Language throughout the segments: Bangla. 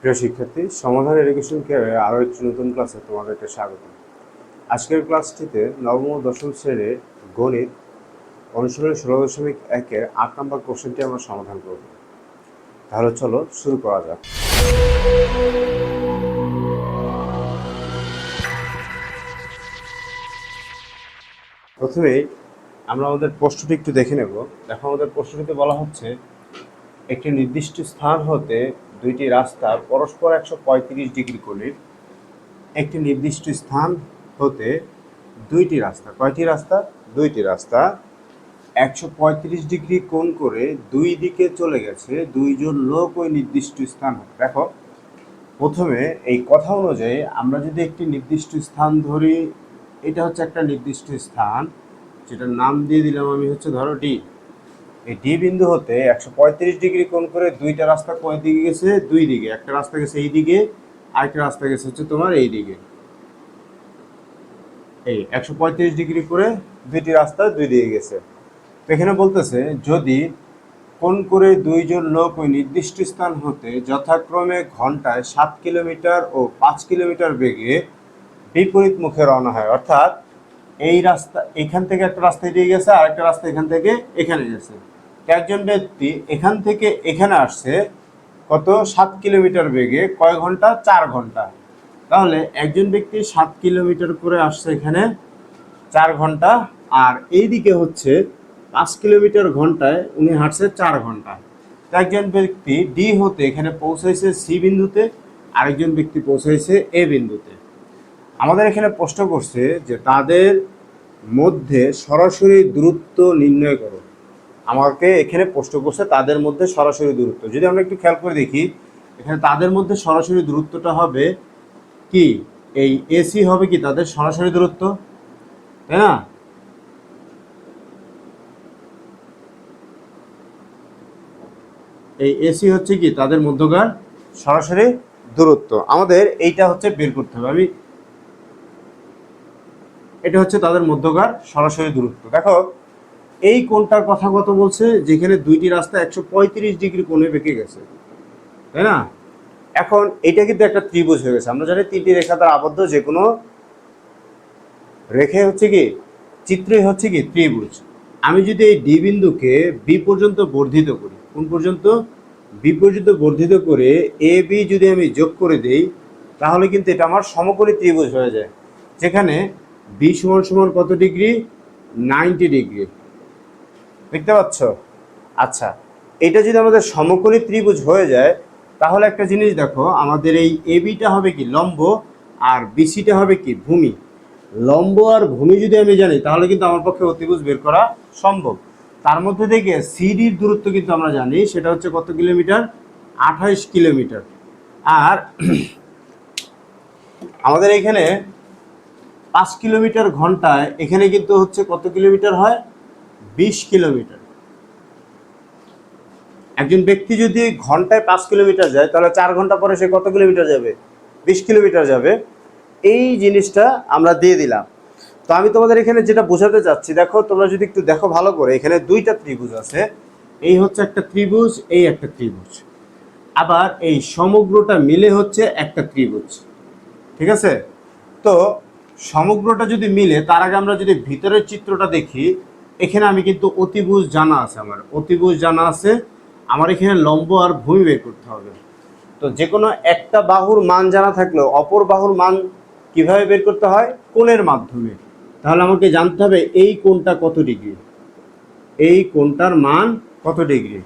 প্রিয় শিক্ষার্থী, সমাধান এডুকেশন কেয়ারে আরও একটি নতুন ক্লাসে তোমাদেরকে স্বাগত। আজকের ক্লাসটিতে নবম ও দশম শ্রেণির গণিত অনুশীলনী ষোলো দশমিক একের আট নম্বর কোশ্চেনটি আমরা সমাধান করব। তাহলে চলো শুরু করা যাক। প্রথমেই আমরা আমাদের প্রশ্নটি একটু দেখে নেব। দেখো, আমাদের প্রশ্নটিতে বলা হচ্ছে, একটি নির্দিষ্ট স্থান হতে দুইটি রাস্তা পরস্পর একশো পঁয়ত্রিশ ডিগ্রি কোণের একটি নির্দিষ্ট স্থান হতে দুইটি রাস্তা। কয়টি রাস্তা? দুইটি রাস্তা। একশো পঁয়ত্রিশ ডিগ্রি কোণ করে দুই দিকে চলে গেছে দুইজন লোক ওই নির্দিষ্ট স্থান দেখো, প্রথমে এই কথা অনুযায়ী আমরা যদি একটি নির্দিষ্ট স্থান ধরি, এটা হচ্ছে একটা নির্দিষ্ট স্থান, যেটার নাম দিয়ে দিলাম আমি হচ্ছে ধরো ডি এই ডি বিন্দু হতে একশো পঁয়ত্রিশ ডিগ্রি কোণ করে দুইটা রাস্তা কয় দিকে গেছে? দুই দিকে। একটা রাস্তা গেছে এই দিকে, আরেকটা রাস্তা গেছে হচ্ছে তোমার এই দিকে। এই একশো পঁয়ত্রিশ ডিগ্রি করে দুইটি রাস্তা দুই দিকে গেছে। এখানে বলতেছে, যদি কোন করে দুইজন লোক ওই নির্দিষ্ট স্থান হতে যথাক্রমে ঘন্টায় সাত কিলোমিটার ও পাঁচ কিলোমিটার বেগে বিপরীত মুখে রওনা হয়, অর্থাৎ এই রাস্তা এখান থেকে একটা রাস্তা এদিকে গেছে আর একটা রাস্তা এখান থেকে এখানে গেছে। একজন ব্যক্তি এখান থেকে এখানে আসছে কত? সাত কিলোমিটার বেগে, কয় ঘণ্টা? চার ঘণ্টা। তাহলে একজন ব্যক্তি সাত কিলোমিটার করে আসছে এখানে চার ঘণ্টা, আর এইদিকে হচ্ছে পাঁচ কিলোমিটার ঘন্টায় উনি হাঁটছে চার ঘণ্টা। একজন ব্যক্তি ডি হতে এখানে পৌঁছাইছে সি বিন্দুতে, আরেকজন ব্যক্তি পৌঁছাইছে এ বিন্দুতে। আমাদের এখানে প্রশ্ন করছে যে তাদের মধ্যে সরাসরি দূরত্ব নির্ণয় করো। আমাকে এখানে প্রশ্ন করছে তাদের মধ্যে সরাসরি দূরত্ব। যদি আমরা একটু খেয়াল করে দেখি, এখানে তাদের মধ্যে সরাসরি দূরত্বটা হবে কি? এই এসি হবে কি তাদের সরাসরি দূরত্ব? তাই না? এই এসি হচ্ছে কি তাদের মধ্যকার সরাসরি দূরত্ব। আমাদের এইটা হচ্ছে বের করতে হবে। আমি এটা হচ্ছে তাদের মধ্যকার সরাসরি দূরত্ব। দেখো এই কোণটার কথা কত বলছে যেখানে দুইটি রাস্তা একশো পঁয়ত্রিশ ডিগ্রি কোণে বেঁকে গেছে। তাই না? এখন এটা কিন্তু একটা ত্রিভুজ হয়ে গেছে। আমরা জানি তিনটি রেখা দ্বারা আবদ্ধ, যে কোনো রেখে হচ্ছে কি? চিত্রই হচ্ছে কি? ত্রিভুজ। আমি যদি এই ডি বিন্দুকে বি পর্যন্ত বর্ধিত করি কোন পর্যন্ত? বি পর্যন্ত বর্ধিত করে এ, বি যদি আমি যোগ করে দেই, তাহলে কিন্তু এটা আমার সমকোণী ত্রিভুজ হয়ে যায়। যেখানে বি সমান সমান কত ডিগ্রি? Ninety degree. দেখতে পাচ্ছ? আচ্ছা এটা যদি আমাদের সমকোণী ত্রিভুজ হয়ে যায়, তাহলে একটা জিনিস দেখো, আমাদের এই এবিটা হবে কি লম্ব আর বিসিটা হবে কি ভূমি। লম্ব আর ভূমি যদি আমি জানি, তাহলে কিন্তু আমার পক্ষে অতিভুজ বের করা সম্ভব। তার মধ্যে থেকে সিডির দূরত্ব কিন্তু আমরা জানি, সেটা হচ্ছে কত কিলোমিটার? আঠাইশ কিলোমিটার। আর আমাদের এখানে পাঁচ কিলোমিটার ঘন্টায়, এখানে কিন্তু হচ্ছে কত কিলোমিটার হয়? বিশ কিলোমিটার। একজন ব্যক্তি যদি ঘন্টায় পাঁচ কিলোমিটার যায়, তাহলে চার ঘণ্টা পরে সে কত কিলোমিটার যাবে? বিশ কিলোমিটার যাবে। এই জিনিসটা আমরা দিয়ে দিলাম। তো আমি তোমাদের এখানে যেটা বোঝাতে চাচ্ছি, দেখো, তোমরা যদি একটু দেখো ভালো করে, এখানে দুইটা ত্রিভুজ আছে। এই হচ্ছে একটা ত্রিভুজ, এই একটা ত্রিভুজ। আবার এই সমগ্রটা মিলে হচ্ছে একটা ত্রিভুজ। ঠিক আছে? তো সমগ্রটা যদি মিলে, তার আগে আমরা যদি ভিতরের চিত্রটা দেখি এখানে আমি কিন্তু অতিভুজ জানা আছে আমার। অতিভুজ জানা আছে, আমার এখানে লম্ব আর ভূমি বের করতে হবে। তো যে কোনো একটা বাহুর মান জানা থাকলেও অপর বাহুর মান কীভাবে বের করতে হয়? কোণের মাধ্যমে। তাহলে আমাকে জানতে হবে এই কোণটা কত ডিগ্রি? এই কোণটার মান কত ডিগ্রি?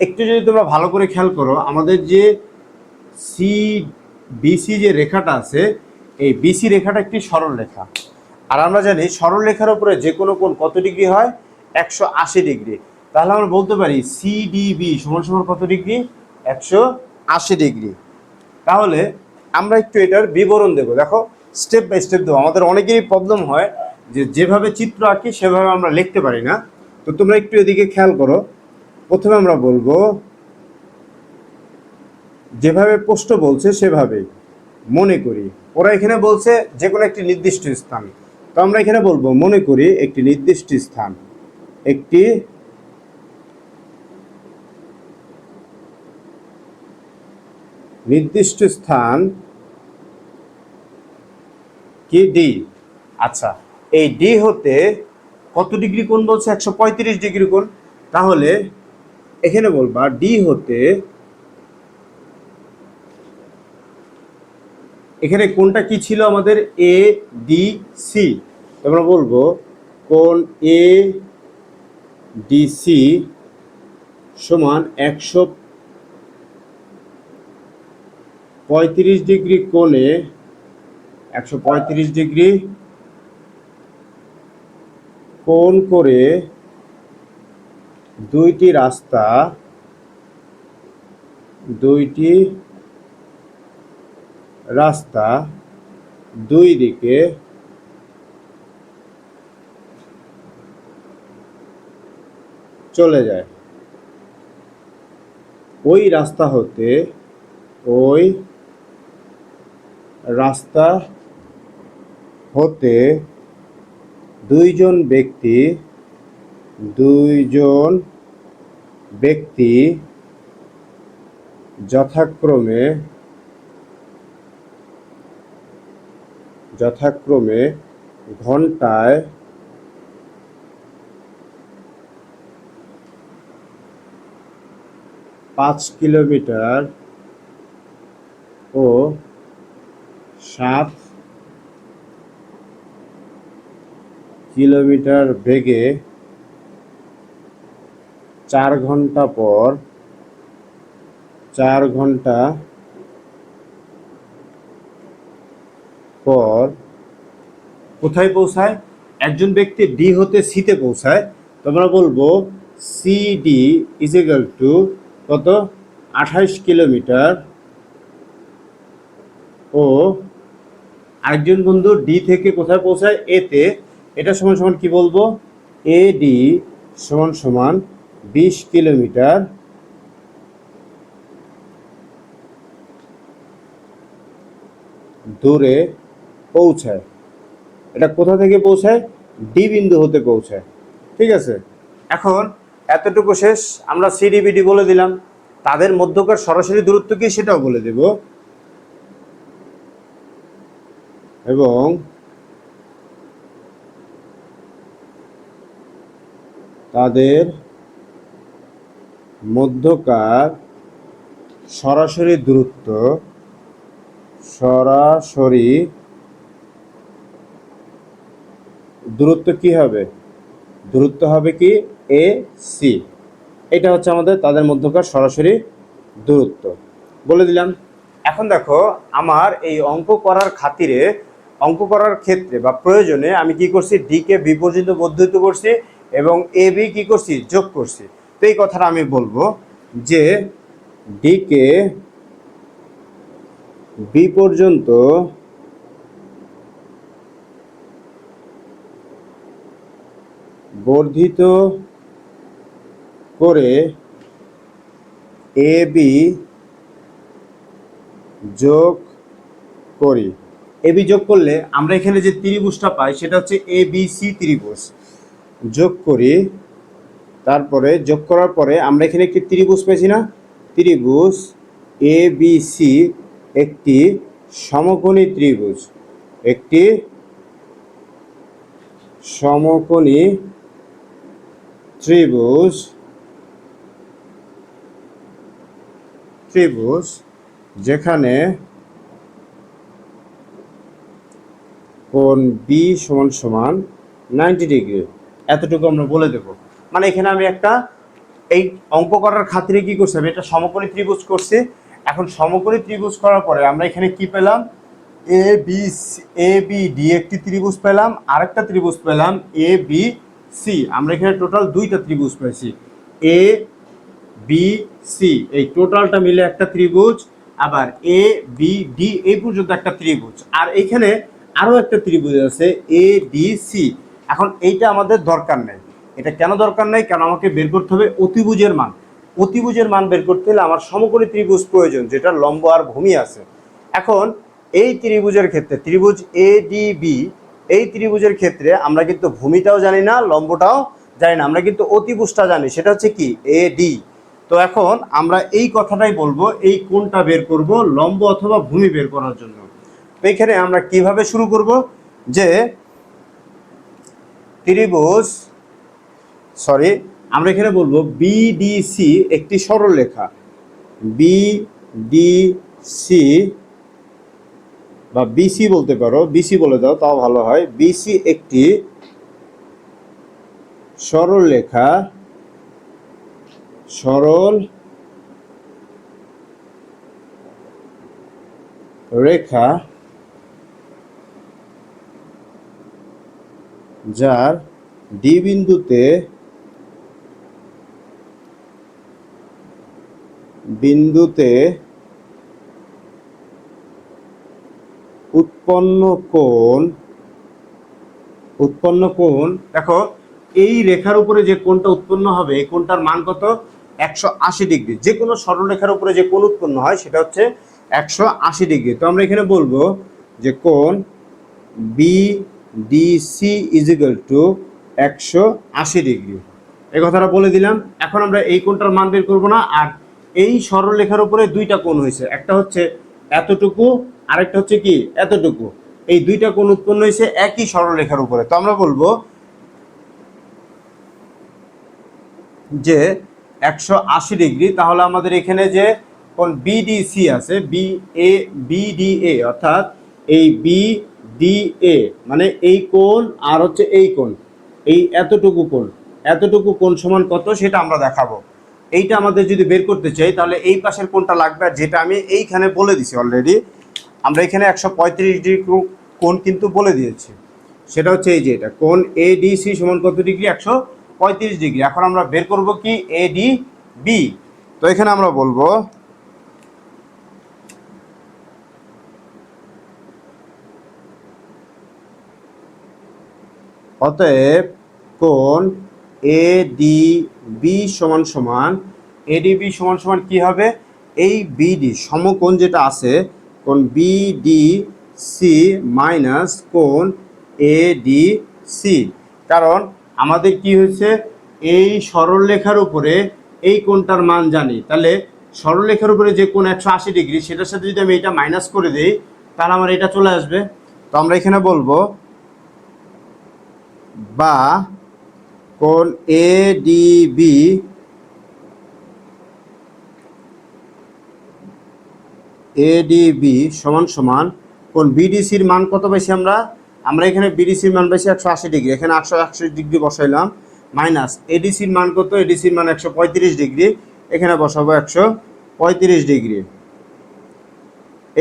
একটু যদি তোমরা ভালো করে খেয়াল করো, আমাদের যে সি বিসি যে রেখাটা আছে, এই বিসি রেখাটা একটি সরল রেখা আর আমরা জানি সরল রেখার উপরে যে কোনো কোণ কত ডিগ্রি হয়? একশো আশি ডিগ্রি। তাহলে আমরা বলতে পারি সিডিবি সমান সমান কত ডিগ্রি? একশো আশি ডিগ্রি। তাহলে আমরা একটু এটার বিবরণ দেবো। দেখো স্টেপ বাই স্টেপ দেবো। আমাদের অনেকেরই প্রবলেম হয় যে যেভাবে চিত্র আঁকি, সেভাবে আমরা লিখতে পারি না। তো তোমরা একটু এদিকে খেয়াল করো। প্রথমে আমরা বলব, যেভাবে প্রশ্ন বলছে সেভাবেই। মনে করি। ওরা এখানে বলছে যে কোনো একটি নির্দিষ্ট স্থান। তো আমরা এখানে বলব, মনে করি একটি নির্দিষ্ট স্থান, একটি নির্দিষ্ট স্থান কি ডি আচ্ছা এই ডি হতে কত ডিগ্রি কোণ বলছে? একশো পঁয়ত্রিশ ডিগ্রি কোণ। তাহলে এখানে বলবা ডি হতে এখানে কোনটা কি ছিল আমাদের? এ ডি সি আমরা বলব কোন এ ডি সি সমান একশো পঁয়ত্রিশ ডিগ্রি কোণে, একশো পঁয়ত্রিশ ডিগ্রি কোণ করে দুইটি রাস্তা দুইটি রাস্তা দুই দিকে চলে যায়। ওই রাস্তা হতে ওই রাস্তা হতে দুইজন ব্যক্তি দুইজন ব্যক্তি যথাক্রমে যথাক্রমে ঘন্টায় পাঁচ কিলোমিটার ও সাত কিলোমিটার বেগে চার ঘণ্টা পর চার ঘণ্টা পর কোথায় পৌঁছায়? একজন ব্যক্তি ডি হতে সিতে পৌঁছায়। তোমরা বলব সি ডি ইজিক্যাল টু কত? আঠাইশ কিলোমিটার। ও, আরেকজন বন্ধু ডি থেকে কোথায় পৌঁছায়? এতে এটা সমান সমান কি বলব? এ ডি সমান সমান বিশ কিলোমিটার। দূরে পৌঁছায়। এটা কোথা থেকে পৌঁছায়? ডি বিন্দু হতে পৌঁছায়। ঠিক আছে? এখন এতটুকু শেষ। আমরা সিডিবিডি বলে দিলাম। তাদের মধ্যকার সরাসরি দূরত্ব কি সেটাও বলে দেব। এবং তাদের মধ্যকার সরাসরি দূরত্ব সরাসরি দূরত্ব কি হবে? দূরত্ব হবে কি? এ সি এটা হচ্ছে আমাদের, তাদের মধ্যকার সরাসরি দূরত্ব। বলে দিলাম, এখন দেখো, আমার এই অঙ্ক করার খাতিরে, অঙ্ক করার ক্ষেত্রে বা প্রয়োজনে আমি কি করছি? ডি কে বি পর্যন্ত বর্ধিত করছি এবং এ বি কি করছি? যোগ করছি। তো এই কথাটা আমি বলব যে ডি কে বি পর্যন্ত বর্ধিত করে এ, বি যোগ করি। এ, বি যোগ করলে আমরা এখানে যে ত্রিভুজটা পাই সেটা হচ্ছে এ, বি, সি ত্রিভুজ। যোগ করি, তারপরে যোগ করার পরে আমরা এখানে একটি ত্রিভুজ পেয়েছি না? ত্রিভুজ এ, বি, সি একটি সমকোণী ত্রিভুজ। একটি সমকোণী ত্রিভুজ ত্রিভুজ যেখানে কোণ বি সমান সমান নাইনটি ডিগ্রি এতটুকু আমরা বলে দেব। মানে এখানে আমি একটা এই অঙ্ক করার খাতিরে কি করছি? আমি একটা সমকোণী ত্রিভুজ করছি। এখন সমকোণী ত্রিভুজ করার পরে আমরা এখানে কি পেলাম? A B A B D একটি ত্রিভুজ পেলাম, আরেকটা ত্রিভুজ পেলাম এ বি সি আমরা এখানে টোটাল দুইটা ত্রিভুজ পেয়েছি। এ বি সি এই টোটালটা মিলে একটা ত্রিভুজ, আবার এ বি ডি এই পর্যন্ত একটা ত্রিভুজ। আর এইখানে আরও একটা ত্রিভুজ আছে এ ডি সি এখন এইটা আমাদের দরকার নেই। এটা কেন দরকার নেই? কেন আমাকে বের করতে হবে? অতিভুজের মান। অতিভুজের মান বের করতে হলে আমার সমকোণী ত্রিভুজ প্রয়োজন, যেটা লম্ব আর ভূমি আছে। এখন এই ত্রিভুজের ক্ষেত্রে, ত্রিভুজ এ ডি বি এই ত্রিভুজের ক্ষেত্রে আমরা কিন্তু ভূমিটাও জানি না, লম্বটাও জানি না। আমরা কিন্তু অতিভুজটা জানি। সেটা হচ্ছে কি? এ ডি তো এখন আমরা এই কথাটাই বলব, এই কোনটা বের করব, লম্ব অথবা ভূমি বের করার জন্য। তো এখানে আমরা কীভাবে শুরু করব? যে ত্রিভুজ সরি আমরা এখানে বলব বিডিসি একটি সরলরেখা। বিডিসি বা বিসি বলতে পারো বিসি বলে দাও, তাও ভালো হয়। বিসি একটি সরল রেখা সরল রেখা যার ডি বিন্দুতে বিন্দুতে উৎপন্ন কোণ উৎপন্ন কোণ, দেখো, এই রেখার উপরে যে কোণটা উৎপন্ন হবে, এই কোণটার মান কত? একশো আশি ডিগ্রি। যে কোনো সরলরেখার উপরে যে কোণ উৎপন্ন হয়, সেটা হচ্ছে একশো আশি ডিগ্রি। তো আমরা এখানে বলব যে কোণ B D C is equal to একশো আশি ডিগ্রি। এই কথাটা বলে দিলাম। এখন আমরা এই কোণটার মান বের করব না। আর এই সরলরেখার উপরে দুইটা কোণ হয়েছে। একটা হচ্ছে এতটুকু, আরেকটা হচ্ছে কি? এতটুকু। এই দুইটা কোণ উৎপন্ন হয়েছে একই সরলরেখার উপরে। তো আমরা বলব যে একশো আশি ডিগ্রি, তাহলে আমাদের এখানে যে কোন বিডিসি আছে বি এ বিডিএ অর্থাৎ এই বি ডি এ মানে এই কোণ আর হচ্ছে এই কোণ, এই এতটুকু কোণ এতটুকু কোণ সমান কত সেটা আমরা দেখাবো। এইটা আমাদের যদি বের করতে চাই, তাহলে এই পাশের কোণটা লাগবে, আর যেটা আমি এইখানে বলে দিছি অলরেডি আমরা এখানে একশো পঁয়ত্রিশ ডিগ্রি কোণ কিন্তু বলে দিয়েছি। সেটা হচ্ছে এই যে এটা, কোণ এডিসি সমান কত ডিগ্রি? একশো পঁয়ত্রিশ ডিগ্রি। এখন আমরা বের করব কি? এডি বি তো এখানে আমরা বলব, অতএব কোন এ ডি বি সমান সমান এ ডি এডিবি সমান সমান কি হবে? এই বিডি সমকোণ যেটা আছে, কোণ বিডি সি মাইনাস কোন এ ডি সি কারণ আমাদের কি হয়েছে? এই সরলরেখার উপরে এই কোণটার মান জানি। তাহলে সরলরেখার উপরে যে কোণ একশো আশি ডিগ্রি, সেটার সাথে যদি আমি এটা মাইনাস করে দিই, তাহলে আমার এটা চলে আসবে। তো আমরা এখানে বলব, বা কোণ এ ডি বি এডিবি সমান সমান কোন বিডিসির মান কত পাইছি আমরা? আমরা এখানে বিডিসির মান পাইছি একশো আশি ডিগ্রি, এখানে একশো একশো ডিগ্রি বসাইলাম, মাইনাস এডিসির মান কত? এডিসির মান একশো পঁয়ত্রিশ ডিগ্রি, এখানে বসাবো একশো পঁয়ত্রিশ ডিগ্রি।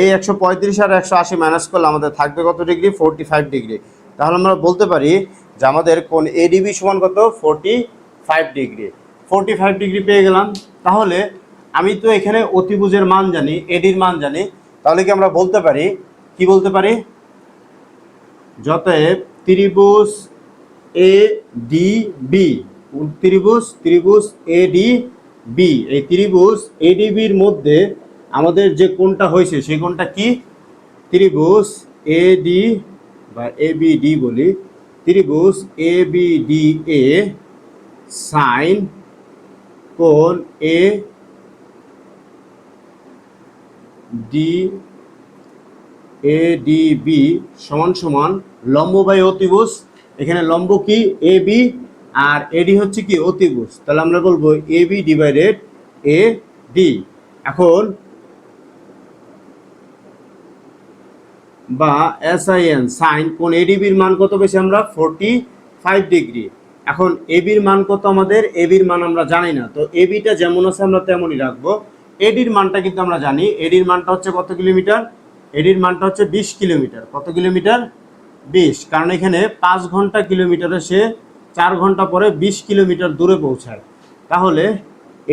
এই একশো পঁয়ত্রিশ আর একশো আশি মাইনাস করলে আমাদের থাকবে কত ডিগ্রি? Forty five degree. তাহলে আমরা বলতে পারি যে আমাদের কোন এডিবি সমান কত? Forty five degree. Forty five degree পেয়ে গেলাম। তাহলে আমি তো এখানে অতিভুজের মান জানি এডির মান জানি। তাহলে কি আমরা বলতে পারি? কি বলতে পারি? যতএব ত্রিভুজ এ ডি বি ত্রিভুজ ত্রিভুজ এ ডি বি এই ত্রিভুজ এডিবির মধ্যে আমাদের যে কোনটা হয়েছে, সেই কোনটা কি? ত্রিভুজ এ ডি বা এ বি ডি বলি, ত্রিভুজ A B D A sine কোণ A D A D B সমান সমান লম্ব বাই অতিভুজ। এখানে লম্ব কি? এ বি আর এডি হচ্ছে কি? অতিভুজ। তাহলে আমরা বলব A B divided A D এখন বা এস আই এন সাইন কোন এডিবির মান কত বেশি আমরা? ফোরটি ফাইভ ডিগ্রি এখন এবির মান কত আমাদের? এবির মান আমরা জানি না। তো এবিটা যেমন আছে আমরা তেমনই রাখব। এডির মানটা কিন্তু আমরা জানি। এডির মানটা হচ্ছে কত কিলোমিটার? এডির মানটা হচ্ছে বিশ কিলোমিটার। কত কিলোমিটার? বিশ। কারণ এখানে পাঁচ ঘণ্টা কিলোমিটারে সে চার ঘণ্টা পরে বিশ কিলোমিটার দূরে পৌঁছায়। তাহলে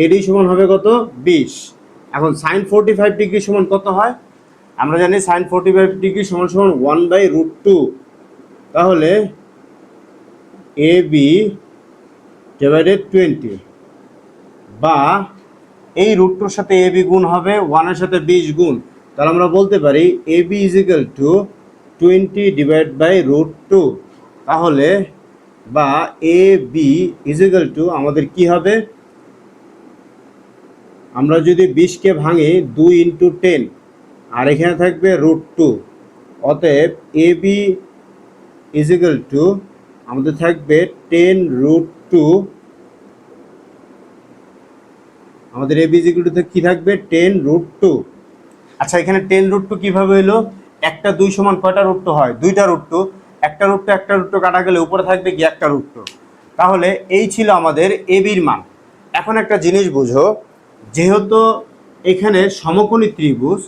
এডি সমান হবে কত? বিশ। এখন সাইন ফোরটি ফাইভ ডিগ্রি সমান কত হয়? আমরা জানি সাইন ফোরটি ফাইভ ডিগ্রি সমান সমান ওয়ান বাই রুট টু তাহলে এ বি ডিভাইডেড টোয়েন্টি বা এই রুটটার সাথে এ বি গুণ হবে ওয়ানের সাথে বিশ গুণ। তাহলে আমরা বলতে পারি A B is equal to twenty divide by root two তাহলে বা এ বি ইজিক্যাল টু আমাদের কি হবে? আমরা যদি বিশকে ভাঙি দুই ইন্টু টেন আর এখানে থাকবে রুট টু অতএব এ বি ইজিক্যাল টু আমাদের থাকবে টেন রুট টু আমাদের A B is equal to কী থাকবে? টেন রুট টু আচ্ছা এখানে টেন রুট টু কীভাবে এলো? একটা দুই সমান কয়টা রুট টু হয়? দুইটা রুট টু একটা রুট টু একটা রুট টু কাটা গেলে উপরে থাকবে কি একটা রুট টু তাহলে এই ছিল আমাদের এবির মান। এখন একটা জিনিস বুঝো, যেহেতু এখানে সমকোণী ত্রিভুজ,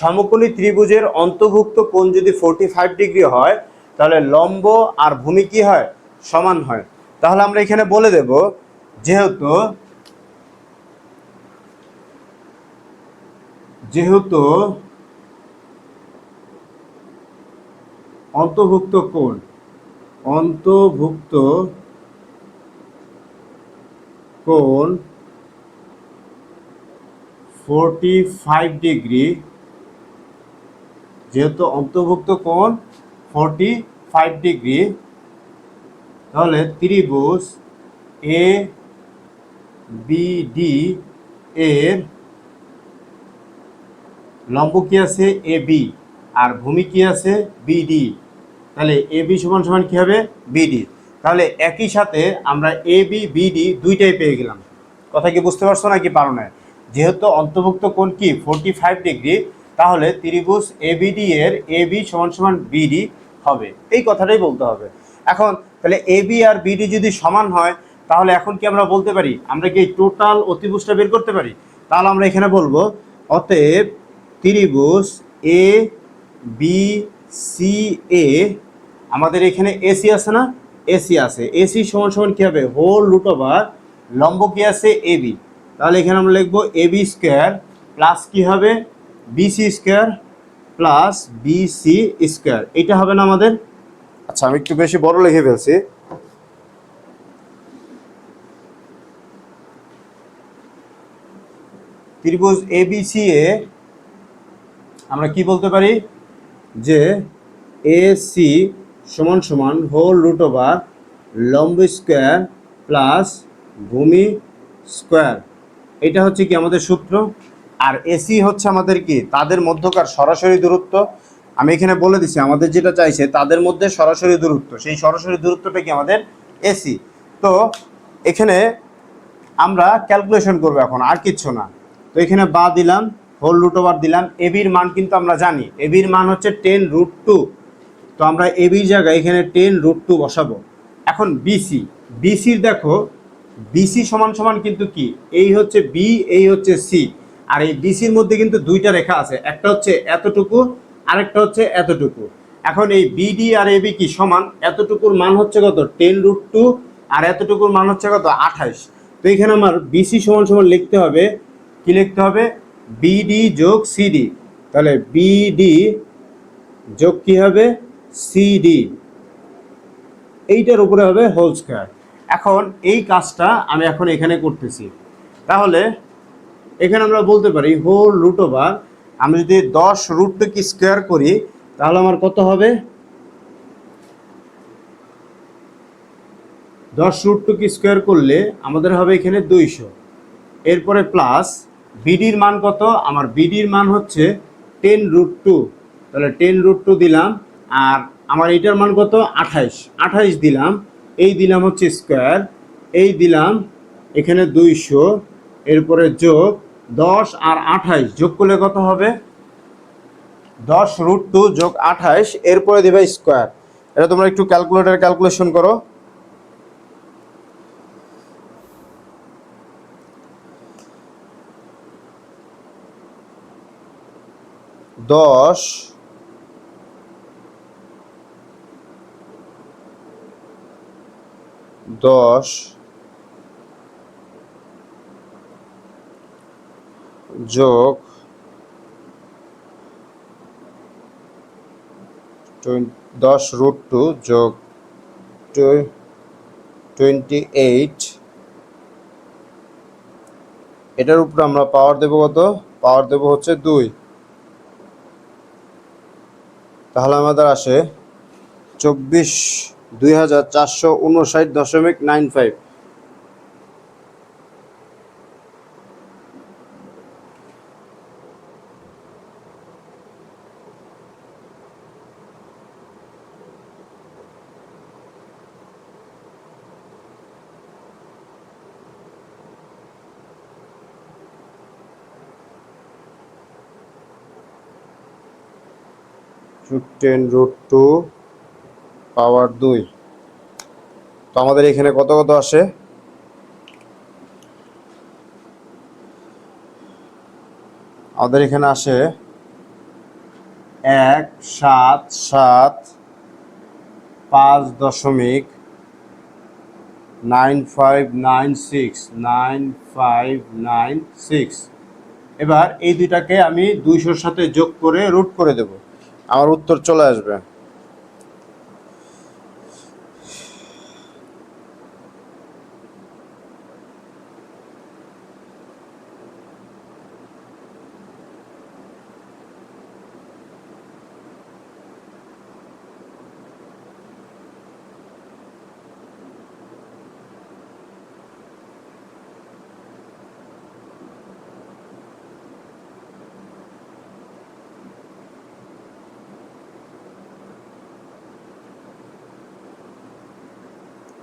সমকোণী ত্রিভুজের অন্তর্ভুক্ত কোণ যদি ফোরটি ফাইভ ডিগ্রি হয়, তাহলে লম্ব আর ভূমি কি হয়? সমান হয়। তাহলে আমরা এখানে বলে দেব, যেহেতু যেহেতু অন্তর্ভুক্ত কোণ অন্তর্ভুক্ত কোণ ফোরটি ফাইভ ডিগ্রি যেহেতু অন্তর্ভুক্ত কোণ ফোরটি ফাইভ ডিগ্রি তাহলে ত্রিভুজ এ বিডি এর লম্ব কি আছে? A B. আর ভূমি কি আছে? বিডি তাহলে এ বি সমান সমান কি হবে? বিডি তাহলে একই সাথে আমরা এ বি বিডি দুইটাই পেয়ে গেলাম। কথা কি বুঝতে পারছ না কি পারো না যেহেতু অন্তর্ভুক্ত কোণ কি? ফোরটি ফাইভ ডিগ্রি তাহলে ত্রিভুজ এবিডি এর এ বি সমান সমান বিডি হবে। এই কথাটাই বলতে হবে। এখন তাহলে এ বি আর বিডি যদি সমান হয়, তাহলে এখন কি আমরা বলতে পারি? আমরা কি টোটাল অতিভুজটা বের করতে পারি? তাহলে আমরা এখানে বলব, অতএব ত্রিভুজ এ বি সি এ আমাদের এখানে এসি আছে না? এসি আছে। এসি সমান সমান কী হবে? হোল রুট ওভার লম্ব কি আছে? এ বি তাহলে এখানে আমরা লিখব এ বি স্কোয়ার প্লাস কী হবে? BC square plus BC square এটা হবে না আমাদের? আচ্ছা আমি একটু বেশি বড় লিখে ফেলছি। ত্রিভুজ এ বি সি এ আমরা কি বলতে পারি? যে এ সি সমান সমান হোল রুট ওভার লম্ব স্কোয়ার প্লাস ভূমি স্কোয়ার। এটা হচ্ছে কি আমাদের সূত্র? আর এসি হচ্ছে আমাদের কি? তাদের মধ্যকার সরাসরি দূরত্ব। আমি এখানে বলে দিছি, আমাদের যেটা চাইছে তাদের মধ্যে সরাসরি দূরত্ব। সেই সরাসরি দূরত্বটা কি আমাদের? এসি তো এখানে আমরা ক্যালকুলেশন করব এখন, আর কিচ্ছু না। তো এখানে বা দিলাম হোল রুট ওভার দিলাম। এবির মান কিন্তু আমরা জানি। এবির মান হচ্ছে টেন রুট টু তো আমরা এবির জায়গায় এখানে টেন রুট টু বসাবো। এখন বিসি বিসির দেখো বিসি সমান সমান কিন্তু কি? এই হচ্ছে বি এই হচ্ছে সি আর এই বিসির মধ্যে কিন্তু দুইটা রেখা আছে। একটা হচ্ছে এতটুকু, আরেকটা হচ্ছে এতটুকু। এখন এই বিডি আর এবি কি সমান? এতটুকুর মান হচ্ছে কত? টেন রুট টু আর এতটুকুর মান হচ্ছে কত? আঠাইশ তো এখানে আমার বিসি সমান সমান লিখতে হবে। কি লিখতে হবে? বিডি যোগ সিডি তাহলে বিডি যোগ কি হবে? সিডি এইটার উপরে হবে হোল স্কোয়ার এখন এই কাজটা আমি এখন এখানে করতেছি। তাহলে এখানে আমরা বলতে পারি হোল রুট ওভার আমি যদি দশ রুটটাকে স্কোয়ার করি, তাহলে আমার কত হবে? দশ রুটটুকু স্কোয়ার করলে আমাদের হবে এখানে দুইশো। এরপরে প্লাস বিডির মান কত? আমার বিডির মান হচ্ছে টেন রুট টু তাহলে টেন রুট টু দিলাম, আর আমার এইটার মান কত? আঠাইশ। আঠাইশ দিলাম, এই দিলাম হচ্ছে স্কোয়ার এই দিলাম এখানে দুইশো, এরপরে যোগ দশ আর আঠাইশ। যোগ করলে কত হবে? দশ রুট টু যোগ আঠাইশ, এরপরে দেবে স্কোয়ার এটা তোমরা একটু ক্যালকুলেটার ক্যালকুলেশন করো। দশ দশ যোগ দশ রুট টু যোগ টোয়েন্টি এইট এটার উপরে আমরা পাওয়ার দেবো কত? পাওয়ার দেবো হচ্ছে দুই। তাহলে আমাদের আসে চব্বিশ দুই হাজার চারশো উনষাট দশমিক nine five. Ten root two power দুই। তো আমাদের এখানে কত কত আসে? আমাদের এখানে আসে এক, সাত সাত, পাঁচ দশমিক nine five nine six, nine five nine six. এবার এই দুইটাকে আমি দুইশোর সাথে যোগ করে রুট করে দেব। আমার উত্তর চলে আসবে।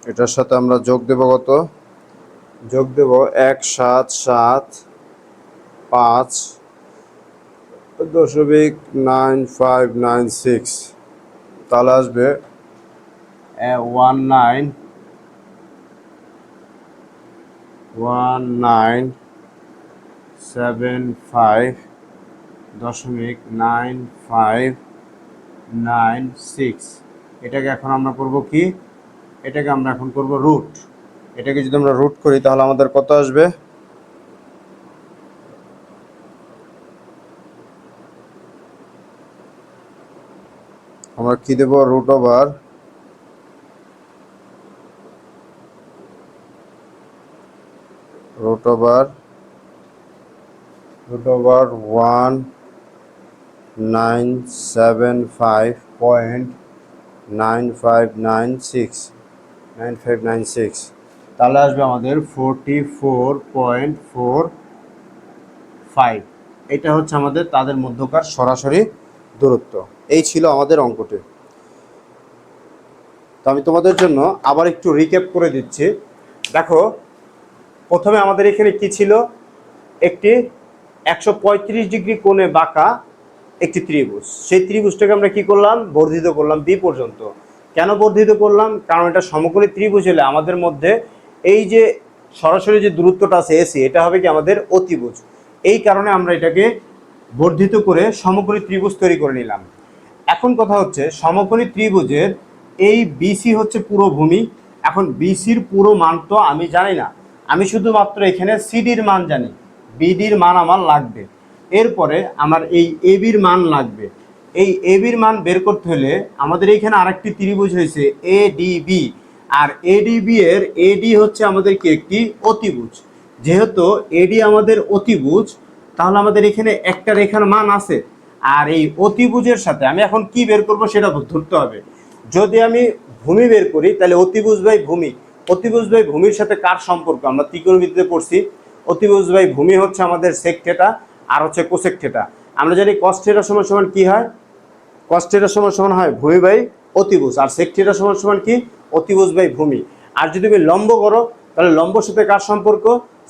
এটার সাথে আমরা যোগ দেব কত? যোগ দেব এক, সাত সাত, পাঁচ, দশমিক নাইন, ফাইভ, নাইন, সিক্স। তাহলে আসবে one, nine one, nine, seven, five, দশমিক নাইন, ফাইভ, নাইন, সিক্স। এটাকে এখন আমরা করব কি? এটাকে আমরা এখন করব রুট এটাকে যদি আমরা রুট করি, তাহলে আমাদের কত আসবে? আমরা কি দেব? Root over root over root over one nine seven five point nine five nine six nine five nine six. তাহলে আসবে আমাদের forty four point four five. এটা হচ্ছে আমাদের তাদের মধ্যকার সরাসরি দূরত্ব। এই ছিল আমাদের অঙ্কটি। তো আমি তোমাদের জন্য আবার একটু রিক্যাপ করে দিচ্ছি। দেখো, প্রথমে আমাদের এখানে কি ছিল? একটি একশো পঁয়ত্রিশ ডিগ্রি কোণে বাঁকা একটি ত্রিভুজ। সেই ত্রিভুজটাকে আমরা কি করলাম? বর্ধিত করলাম বি পর্যন্ত। কেন বর্ধিত করলাম? কারণ এটা সমকোণী ত্রিভুজ হলে আমাদের মধ্যে এই যে সরাসরি যে দূরত্বটা আছে এসি এটা হবে কি আমাদের অতিভুজ। এই কারণে আমরা এটাকে বর্ধিত করে সমকোণী ত্রিভুজ তৈরি করে নিলাম। এখন কথা হচ্ছে সমকোণী ত্রিভুজের এই বিসি হচ্ছে পুরো ভূমি। এখন বিসির পুরো মান তো আমি জানি না। আমি শুধুমাত্র এখানে সিডির মান জানি। বিডির মান আমার লাগবে। এরপরে আমার এই এবির মান লাগবে। এই এবির মান বের করতে হলে আমাদের এইখানে আরেকটি ত্রিভুজ হয়েছে এ এডিবি আর এডিবি এর এডি হচ্ছে আমাদের কি একটি অতিভুজ। যেহেতু এডি আমাদের অতিভুজ, তাহলে আমাদের এখানে একটা রেখার মান আছে। আর এই অতিভুজের সাথে আমি এখন কি বের করব সেটা ধরতে হবে। যদি আমি ভূমি বের করি, তাহলে অতিভুজ বাই ভূমি। অতিভুজ বাই ভূমির সাথে কার সম্পর্ক? আমরা ত্রিকোণমিতিতে পড়ছি। অতিভুজ বাই ভূমি হচ্ছে আমাদের সেক থেটা আর হচ্ছে কোসেক থেটা আমরা জানি কস থেটা সমান সমান কি হয়? থেটা সমান সমান হয় ভূমি বাই অতিভুজ, আর সেক সমান সমান কি? অতিভুজ বাই ভূমি। আর যদি তুমি লম্ব করো, তাহলে লম্বর সাথে কার সম্পর্ক?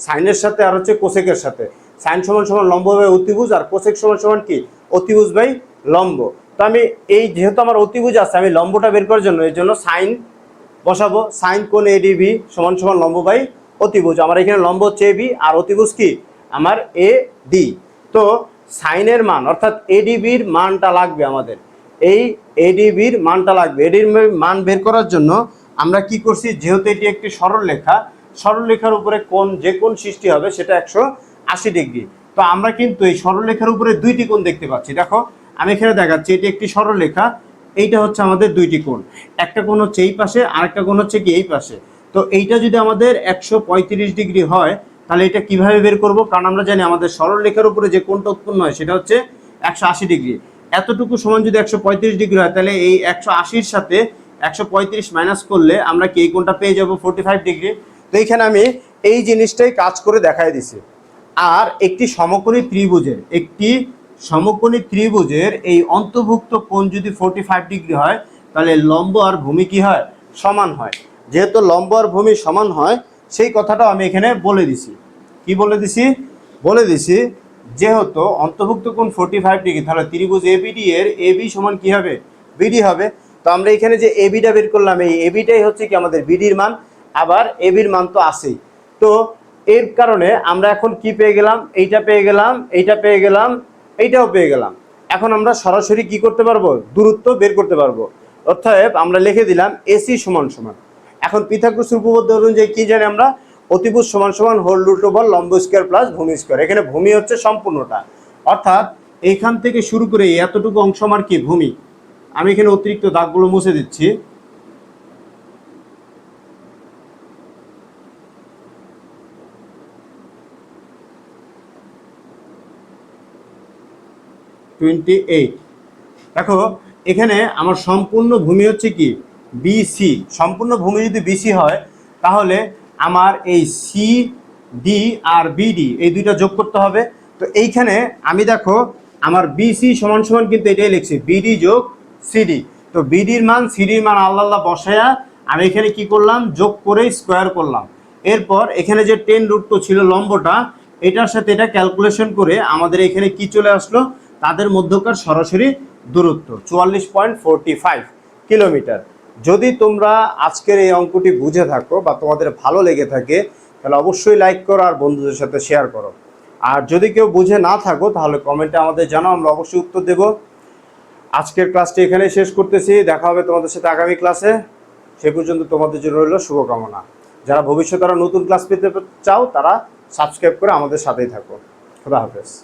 সাইনের সাথে, আর হচ্ছে কোসেকের সাথে। সাইন সমান সমান লম্ব বাই অতিভুজ, আর কোসেক সমান সমান কি? অতিভুজ বাই লম্ব। তো আমি এই যেহেতু আমার অতিভুজ আছে, আমি লম্বটা বের করার জন্য এর জন্য সাইন বসাবো। সাইন কোণ এডিবি সমান সমান লম্ব বাই অতিভুজ। আমার এখানে লম্ব হচ্ছে এ বি আর অতিভুজ কি? আমার এ ডি। তো সাইনের মান, অর্থাৎ এডিবির মানটা লাগবে আমাদের। এই এডিবির মানটা লাগবে। এডির মান বের করার জন্য আমরা কি করছি? যেহেতু এটি একটি সরল লেখা সরল লেখার উপরে কোন যে কোন সৃষ্টি হবে সেটা একশো আশি ডিগ্রি। তো আমরা কিন্তু এই সরল লেখার উপরে দুইটি কোণ দেখতে পাচ্ছি। দেখো, আমি এখানে দেখাচ্ছি, এটি একটি সরল লেখা এইটা হচ্ছে আমাদের দুইটি কোণ। একটা কোণ হচ্ছে এই পাশে, আরেকটা কোণ হচ্ছে কি এই পাশে। তো এইটা যদি আমাদের একশো পঁয়ত্রিশ ডিগ্রি হয় তাহলে এটা কীভাবে বের করব? কারণ আমরা জানি আমাদের সরল লেখার উপরে যে কোণটা উৎপন্ন হয়, সেটা হচ্ছে একশো আশি ডিগ্রি। এতটুকু সমান যদি একশো পঁয়ত্রিশ ডিগ্রি হয়, তাহলে এই একশো আশির সাথে একশো পঁয়ত্রিশ মাইনাস করলে আমরা কি এই কোণটা পেয়ে যাব? Forty five degree. তো এইখানে আমি এই জিনিসটাই কাজ করে দেখাই দিছি। আর একটি সমকোণী ত্রিভুজের, একটি সমকোণী ত্রিভুজের এই অন্তর্ভুক্ত কোণ যদি ফোর্টি ফাইভ ডিগ্রি হয়, তাহলে লম্ব আর ভূমি কি হয়? সমান হয়। যেহেতু লম্ব আর ভূমি সমান হয় সেই কথাটাও আমি এখানে বলে দিছি। কি বলে দিছি? বলে দিছি, যেহেতু অন্তর্ভুক্ত কোণ ফোর্টি ফাইভ ডিগ্রি, তাহলে ত্রিভুজ এবিডি এর এবি সমান কি হবে? বিডি হবে। তো আমরা এখানে যে এবিটা বের করলাম, এই এবিটাই হচ্ছে কি আমাদের বিডির মান, আবার এবির মান তো আছেই। তো এর কারণে আমরা এখন কি পেয়ে গেলাম? এইটা পেয়ে গেলাম, এইটা পেয়ে গেলাম, এইটাও পেয়ে গেলাম। এখন আমরা সরাসরি কি করতে পারব? দূরত্ব বের করতে পারব। অর্থাৎ আমরা লিখে দিলাম এসি সমান সমান। এখন পৃথাকুস উপপাদ্য অনুযায়ী কি জানি আমরা? অতিভুজ সমান সমান হোল রুট ওভার লম্ব স্কোয়ার প্লাস ভূমি স্কোয়ার। এখানে ভূমি হচ্ছে সম্পূর্ণটা। অর্থাৎ এইখান থেকে শুরু করে এতটুকু অংশ আমার কি? ভূমি। আমি এখানে অতিরিক্ত দাগগুলো মুছে দিচ্ছি। Twenty eight. দেখো, এখানে আমার সম্পূর্ণ ভূমি হচ্ছে কি? বিসি সম্পূর্ণ ভূমি যদি বিসি হয়, তাহলে আমার এই সি ডি আর বিডি এই দুইটা যোগ করতে হবে। তো এইখানে আমি দেখো, আমার বিসি সমান সমান কিন্তু এটাই লিখছি বিডি যোগ সিডি তো বিডির মান সিডির মান আল্লাহ আল্লাহ বসায়া আমি এখানে কি করলাম, যোগ করে স্কোয়ার করলাম। এরপর এখানে যে টেন রুট তো ছিল লম্বটা, এটার সাথে এটা ক্যালকুলেশন করে আমাদের এখানে কি চলে আসলো, তাদের মধ্যকার সরাসরি দূরত্ব, চুয়াল্লিশ পয়েন্ট ফোরটি ফাইভ কিলোমিটার। যদি তোমরা আজকের এই অঙ্কটি বুঝে থাকো বা তোমাদের ভালো লেগে থাকে, তাহলে অবশ্যই লাইক করো আর বন্ধুদের সাথে শেয়ার করো। আর যদি কেউ বুঝে না থাকো, তাহলে কমেন্টে আমাদের জানাও, আমরা অবশ্যই উত্তর দেব। আজকের ক্লাসটি এখানেই শেষ করতেছি। দেখা হবে তোমাদের সাথে আগামী ক্লাসে সে পর্যন্ত তোমাদের জন্য রইল শুভকামনা। যারা ভবিষ্যতে আরও নতুন ক্লাস পেতে চাও, তারা সাবস্ক্রাইব করে আমাদের সাথেই থাকো। খুদা হাফেজ।